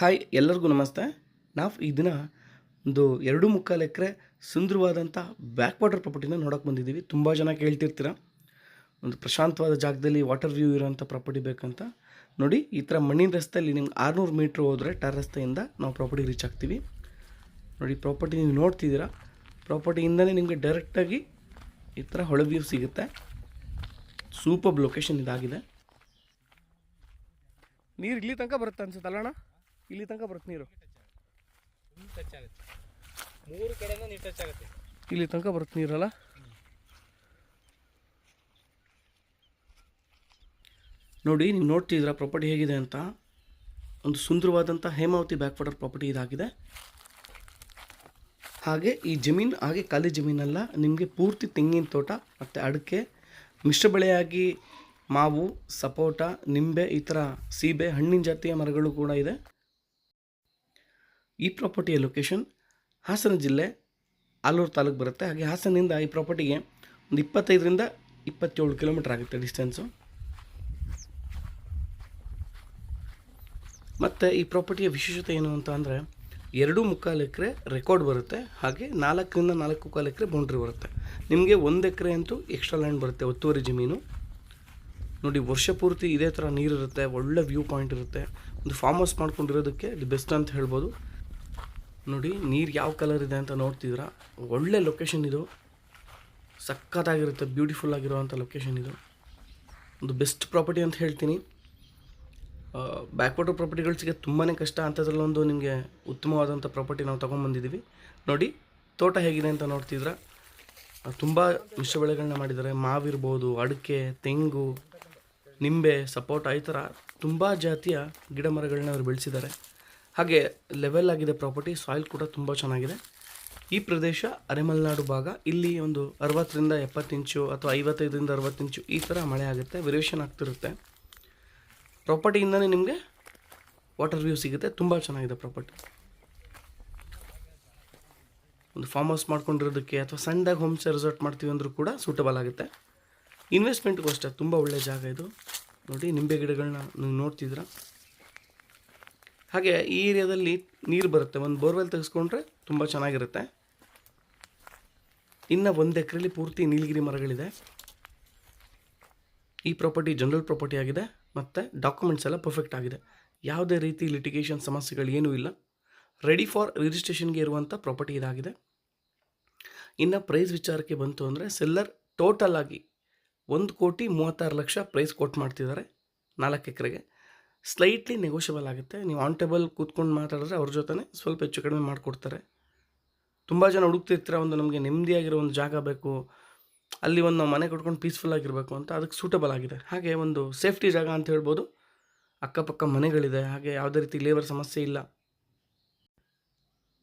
Hi, ಎಲ್ಲರಿಗೂ ನಮಸ್ತೆ. ನಾವು ಈ ದಿನ ಒಂದು ಎರಡು ಮುಕ್ಕಾಲು ಎಕರೆ ಸುಂದರವಾದಂಥ ಬ್ಯಾಕ್ ವಾಟರ್ ಪ್ರಾಪರ್ಟಿನ ನೋಡೋಕೆ ಬಂದಿದ್ದೀವಿ. ತುಂಬ ಜನ ಕೇಳ್ತಿರ್ತೀರ. ಒಂದು ಪ್ರಶಾಂತವಾದ ಜಾಗದಲ್ಲಿ ವಾಟರ್ ವ್ಯೂ ಇರೋಂಥ ಪ್ರಾಪರ್ಟಿ ಬೇಕಂತ. ನೋಡಿ, ಈ ಥರ ಮಣ್ಣಿನ ರಸ್ತೆಯಲ್ಲಿ ನಿಮ್ಗೆ ಆರುನೂರು ಮೀಟ್ರ್ ಹೋದರೆ ಟರ್ ರಸ್ತೆಯಿಂದ ನಾವು ಪ್ರಾಪರ್ಟಿ ರೀಚ್ ಆಗ್ತೀವಿ. ನೋಡಿ ಪ್ರಾಪರ್ಟಿ ನೀವು ನೋಡ್ತಿದ್ದೀರಾ. ಪ್ರಾಪರ್ಟಿಯಿಂದಲೇ ನಿಮಗೆ ಡೈರೆಕ್ಟಾಗಿ ಈ ಥರ ಹೊಳೆ ವ್ಯೂ ಸಿಗುತ್ತೆ. ಸೂಪರ್ ಲೊಕೇಶನ್ ಇದಾಗಿದೆ. ನೀರು ಇಲ್ಲಿ ತನಕ ಬರುತ್ತೆ ಅನ್ಸುತ್ತಲ್ಲ ಅಣ್ಣ ಇಲ್ಲಿ ತನಕ ಬರುತ್ತೆ ನೀರು? ಫುಲ್ ಟಚ್ ಆಗುತ್ತೆ. ಮೂರು ಕಡೆನೂ ನೀರು ಟಚ್ ಆಗುತ್ತೆ. ಇಲ್ಲಿ ತನಕ ಬರುತ್ತೆ ನೀರಲ್ಲ? ನೋಡಿ ನೀವು ನೋಡ್ತಿದ್ದೀರಾ ಪ್ರಾಪರ್ಟಿ ಹೇಗಿದೆ ಅಂತ? ಒಂದು ಸುಂದರವಾದಂಥ ಹೇಮಾವತಿ ಬ್ಯಾಕ್ ವಾಟರ್ ಪ್ರಾಪರ್ಟಿ ಇದಾಗಿದೆ. ಹಾಗೆ ಈ ಜಮೀನು ಹಾಗೆ ಖಾಲಿ ಜಮೀನಲ್ಲ ನಿಮಗೆ ಪೂರ್ತಿ ತೆಂಗಿನ ತೋಟ ಮತ್ತು ಅಡಿಕೆ ಮಿಶ್ರ ಬೆಳೆಯಾಗಿ ಮಾವು ಸಪೋಟ ನಿಂಬೆ ಈ ಥರ ಸೀಬೆ ಹಣ್ಣಿನ ಜಾತಿಯ ಮರಗಳು ಕೂಡ ಇದೆ. ಈ ಪ್ರಾಪರ್ಟಿಯ ಲೊಕೇಶನ್ ಹಾಸನ ಜಿಲ್ಲೆ ಆಲೂರು ತಾಲೂಕು ಬರುತ್ತೆ. ಹಾಗೆ ಹಾಸನದಿಂದ ಈ ಪ್ರಾಪರ್ಟಿಗೆ ಒಂದು ಇಪ್ಪತ್ತೈದರಿಂದ ಇಪ್ಪತ್ತೇಳು ಕಿಲೋಮೀಟರ್ ಆಗುತ್ತೆ ಡಿಸ್ಟೆನ್ಸು ಮತ್ತು ಈ ಪ್ರಾಪರ್ಟಿಯ ವಿಶೇಷತೆ ಏನು ಅಂತ ಅಂದರೆ ಎರಡು ಮುಕ್ಕಾಲು ಎಕರೆ ರೆಕಾರ್ಡ್ ಬರುತ್ತೆ. ಹಾಗೆ ನಾಲ್ಕರಿಂದ ನಾಲ್ಕು ಕಾಲು ಎಕರೆ ಬೌಂಡ್ರಿ ಬರುತ್ತೆ. ನಿಮಗೆ ಒಂದು ಎಕರೆ ಅಂತೂ ಎಕ್ಸ್ಟ್ರಾ ಲ್ಯಾಂಡ್ ಬರುತ್ತೆ ಒತ್ತುವರಿ ಜಮೀನು. ನೋಡಿ, ವರ್ಷ ಪೂರ್ತಿ ಇದೇ ಥರ ನೀರಿರುತ್ತೆ ಒಳ್ಳೆ ವ್ಯೂ ಪಾಯಿಂಟ್ ಇರುತ್ತೆ. ಒಂದು ಫಾರ್ಮ್ ಹೌಸ್ ಮಾಡ್ಕೊಂಡಿರೋದಕ್ಕೆ ದಿ ಬೆಸ್ಟ್ ಅಂತ ಹೇಳ್ಬೋದು. ನೋಡಿ, ನೀರು ಯಾವ ಕಲರ್ ಇದೆ ಅಂತ ನೋಡ್ತಿದ್ದೀರಾ? ಒಳ್ಳೆ ಲೊಕೇಶನ್ ಇದು. ಸಖತ್ತಾಗಿರುತ್ತೆ ಬ್ಯೂಟಿಫುಲ್ ಆಗಿರುವಂಥ ಲೊಕೇಶನ್ ಇದು. ಒಂದು ಬೆಸ್ಟ್ ಪ್ರಾಪರ್ಟಿ ಅಂತ ಹೇಳ್ತೀನಿ. ಬ್ಯಾಕ್ವಾಟರ್ ಪ್ರಾಪರ್ಟಿಗಳು ಸಿಗೋದು ತುಂಬಾ ಕಷ್ಟ. ಅಂಥದ್ರಲ್ಲೊಂದು ನಿಮಗೆ ಉತ್ತಮವಾದಂಥ ಪ್ರಾಪರ್ಟಿ ನಾವು ತೊಗೊಂಬಂದಿದ್ದೀವಿ ನೋಡಿ, ತೋಟ ಹೇಗಿದೆ ಅಂತ ನೋಡ್ತಿದ್ರ ತುಂಬ ಮಿಶ್ರ ಬೆಳೆಗಳನ್ನ ಮಾಡಿದ್ದಾರೆ. ಮಾವಿರ್ಬೋದು, ಅಡಿಕೆ, ತೆಂಗು, ನಿಂಬೆ, ಸಪೋಟ, ಈ ಥರ ತುಂಬ ಜಾತಿಯ ಗಿಡ ಮರಗಳನ್ನ ಅವರು ಬೆಳೆಸಿದ್ದಾರೆ. ಹಾಗೆ ಲೆವೆಲ್ ಆಗಿದೆ ಪ್ರಾಪರ್ಟಿ ಸಾಯಿಲ್ ಕೂಡ ತುಂಬ ಚೆನ್ನಾಗಿದೆ. ಈ ಪ್ರದೇಶ ಅರೆಮಲೆನಾಡು ಭಾಗ, ಇಲ್ಲಿ ಒಂದು ಅರವತ್ತರಿಂದ ಎಪ್ಪತ್ತು ಇಂಚು ಅಥವಾ ಐವತ್ತೈದರಿಂದ ಅರವತ್ತು ಇಂಚು ಈ ಥರ ಮಳೆ ಆಗುತ್ತೆ ವೇರಿಯೇಷನ್ ಆಗ್ತಿರುತ್ತೆ. ಪ್ರಾಪರ್ಟಿಯಿಂದನೇ ನಿಮಗೆ ವಾಟರ್ ವ್ಯೂ ಸಿಗುತ್ತೆ, ತುಂಬ ಚೆನ್ನಾಗಿದೆ ಪ್ರಾಪರ್ಟಿ ಒಂದು ಫಾರ್ಮ್ ಹೌಸ್ ಮಾಡ್ಕೊಂಡಿರೋದಕ್ಕೆ ಅಥವಾ ಸಣ್ಣದಾಗಿ ಹೋಮ್ ಸ್ಟೇ ರೆಸಾರ್ಟ್ ಮಾಡ್ತೀವಿ ಅಂದರೂ ಕೂಡ ಸೂಟಬಲ್ ಆಗುತ್ತೆ. ಇನ್ವೆಸ್ಟ್ಮೆಂಟ್ಗೂ ಅಷ್ಟೇ, ತುಂಬ ಒಳ್ಳೆಯ ಜಾಗ ಇದು. ನೋಡಿ, ನಿಂಬೆ ಗಿಡಗಳನ್ನ ನೀವು ನೋಡ್ತಿದ್ದೀರಾ? ಹಾಗೆ ಈ ಏರಿಯಾದಲ್ಲಿ ನೀರು ಬರುತ್ತೆ. ಒಂದು ಬೋರ್ವೆಲ್ ತೆಗೆಸ್ಕೊಂಡ್ರೆ ತುಂಬ ಚೆನ್ನಾಗಿರುತ್ತೆ. ಇನ್ನು ಒಂದು ಎಕರೆಲಿ ಪೂರ್ತಿ ನೀಲಗಿರಿ ಮರಗಳಿದೆ. ಈ ಪ್ರಾಪರ್ಟಿ ಜನರಲ್ ಪ್ರಾಪರ್ಟಿ ಆಗಿದೆ. ಮತ್ತು ಡಾಕ್ಯುಮೆಂಟ್ಸ್ ಎಲ್ಲ ಪರ್ಫೆಕ್ಟ್ ಆಗಿದೆ. ಯಾವುದೇ ರೀತಿ ಲಿಟಿಗೇಷನ್ ಸಮಸ್ಯೆಗಳು ಏನೂ ಇಲ್ಲ. ರೆಡಿ ಫಾರ್ ರಿಜಿಸ್ಟ್ರೇಷನ್ಗೆ ಇರುವಂಥ ಪ್ರಾಪರ್ಟಿ ಇದಾಗಿದೆ. ಇನ್ನು ಪ್ರೈಸ್ ವಿಚಾರಕ್ಕೆ ಬಂತು ಅಂದರೆ ಸೆಲ್ಲರ್ ಟೋಟಲ್ ಆಗಿ ಒಂದು ಕೋಟಿ ಮೂವತ್ತಾರು ಲಕ್ಷ ಪ್ರೈಸ್ ಕೊಟ್ಟು ಮಾಡ್ತಿದ್ದಾರೆ ನಾಲ್ಕು ಎಕರೆಗೆ. ಸ್ಲೈಟ್ಲಿ ನೆಗೋಷಿಯಬಲ್ ಆಗುತ್ತೆ. ನೀವು ಆನ್ ಟೇಬಲ್ ಕೂತ್ಕೊಂಡು ಮಾತಾಡಿದ್ರೆ ಅವ್ರ ಜೊತೆ ಸ್ವಲ್ಪ ಹೆಚ್ಚು ಕಡಿಮೆ ಮಾಡಿಕೊಡ್ತಾರೆ. ತುಂಬ ಜನ ಹುಡುಕ್ತಿರ್ತೀರ, ಒಂದು ನಮಗೆ ನೆಮ್ಮದಿಯಾಗಿರೋ ಒಂದು ಜಾಗ ಬೇಕು, ಅಲ್ಲಿ ಒಂದು ನಾವು ಮನೆ ಕಟ್ಕೊಂಡು ಪೀಸ್ಫುಲ್ ಆಗಿರಬೇಕು ಅಂತ ಅದಕ್ಕೆ ಸೂಟಬಲ್ ಆಗಿದೆ. ಹಾಗೆ ಒಂದು ಸೇಫ್ಟಿ ಜಾಗ ಅಂತ ಹೇಳ್ಬೋದು. ಅಕ್ಕಪಕ್ಕ ಮನೆಗಳಿದೆ, ಹಾಗೆ ಯಾವುದೇ ರೀತಿ ಲೇಬರ್ ಸಮಸ್ಯೆ ಇಲ್ಲ.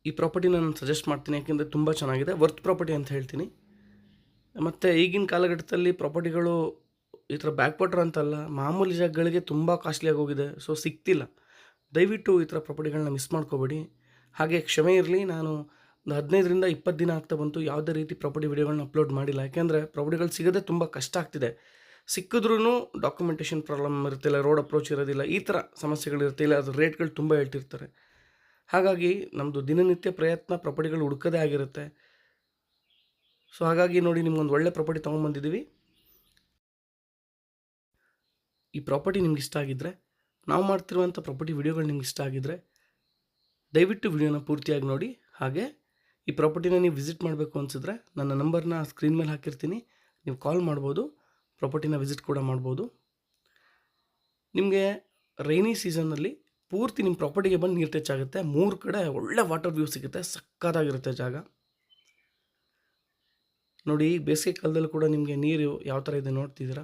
ಈ ಪ್ರಾಪರ್ಟಿನ ನಾನು ಸಜೆಸ್ಟ್ ಮಾಡ್ತೀನಿ, ಯಾಕೆಂದರೆ ತುಂಬ ಚೆನ್ನಾಗಿದೆ. ವರ್ತ್ ಪ್ರಾಪರ್ಟಿ ಅಂತ ಹೇಳ್ತೀನಿ. ಮತ್ತು ಈಗಿನ ಕಾಲಘಟ್ಟದಲ್ಲಿ ಪ್ರಾಪರ್ಟಿಗಳು ಈ ಥರ ಬ್ಯಾಕ್ ವಾಟರ್ ಅಂತಲ್ಲ, ಮಾಮೂಲಿ ಜಾಗಗಳಿಗೆ ತುಂಬ ಕಾಸ್ಟ್ಲಿ ಆಗೋಗಿದೆ ಸೊ ಸಿಗ್ತಿಲ್ಲ. ದಯವಿಟ್ಟು ಈ ಥರ ಪ್ರಾಪರ್ಟಿಗಳನ್ನ ಮಿಸ್ ಮಾಡ್ಕೋಬೇಡಿ. ಹಾಗೆ ಕ್ಷಮೆ ಇರಲಿ. ನಾನು ಒಂದು ಹದಿನೈದರಿಂದ ಇಪ್ಪತ್ತು ದಿನ ಆಗ್ತಾ ಬಂತು. ಯಾವುದೇ ರೀತಿ ಪ್ರಾಪರ್ಟಿ ವಿಡಿಯೋಗಳನ್ನ ಅಪ್ಲೋಡ್ ಮಾಡಿಲ್ಲ. ಯಾಕೆಂದರೆ ಪ್ರಾಪರ್ಟಿಗಳು ಸಿಗೋದೇ ತುಂಬ ಕಷ್ಟ ಆಗ್ತಿದೆ. ಸಿಕ್ಕಿದ್ರೂ ಡಾಕ್ಯುಮೆಂಟೇಷನ್ ಪ್ರಾಬ್ಲಮ್ ಇರ್ತಿಲ್ಲ ರೋಡ್ ಅಪ್ರೋಚ್ ಇರೋದಿಲ್ಲ ಈ ಥರ ಸಮಸ್ಯೆಗಳಿರ್ತಿಲ್ಲ ಅದು ಅದ್ರ ರೇಟ್ಗಳು ತುಂಬ ಹೇಳ್ತಿರ್ತಾರೆ. ಹಾಗಾಗಿ ನಮ್ಮದು ದಿನನಿತ್ಯ ಪ್ರಯತ್ನ ಪ್ರಾಪರ್ಟಿಗಳು ಹುಡುಕದೇ ಆಗಿರುತ್ತೆ. ಸೊ ಹಾಗಾಗಿ ನೋಡಿ ನಿಮ್ಗೊಂದು ಒಳ್ಳೆ ಪ್ರಾಪರ್ಟಿ ತೊಗೊಂಬಂದಿದ್ದೀವಿ ಈ ಪ್ರಾಪರ್ಟಿ ನಿಮ್ಗೆ ಇಷ್ಟ ಆಗಿದ್ದರೆ ನಾವು ಮಾಡ್ತಿರುವಂಥ ಪ್ರಾಪರ್ಟಿ ವಿಡಿಯೋಗಳು ನಿಮ್ಗೆ ಇಷ್ಟ ಆಗಿದ್ದರೆ ದಯವಿಟ್ಟು ವಿಡಿಯೋನ ಪೂರ್ತಿಯಾಗಿ ನೋಡಿ. ಹಾಗೆ, ಈ ಪ್ರಾಪರ್ಟಿನ ನೀವು ವಿಸಿಟ್ ಮಾಡಬೇಕು ಅನಿಸಿದ್ರೆ, ನನ್ನ ನಂಬರ್ನ ಸ್ಕ್ರೀನ್ ಮೇಲೆ ಹಾಕಿರ್ತೀನಿ. ನೀವು ಕಾಲ್ ಮಾಡ್ಬೋದು ಪ್ರಾಪರ್ಟಿನ ವಿಸಿಟ್ ಕೂಡ ಮಾಡ್ಬೋದು. ನಿಮಗೆ ರೈನಿ ಸೀಸನ್ನಲ್ಲಿ ಪೂರ್ತಿ ನಿಮ್ಮ ಪ್ರಾಪರ್ಟಿಗೆ ಬಂದು ನೀರು ಟಚ್ ಆಗುತ್ತೆ. ಮೂರು ಕಡೆ ಒಳ್ಳೆ ವಾಟರ್ ವ್ಯೂ ಸಿಗುತ್ತೆ, ಸಕ್ಕತ್ತಾಗಿರುತ್ತೆ ಜಾಗ. ನೋಡಿ, ಬೇಸಿಗೆ ಕಾಲದಲ್ಲಿ ಕೂಡ ನಿಮಗೆ ನೀರು ಯಾವ ಥರ ಇದೆ ನೋಡ್ತಿದ್ದೀರಾ?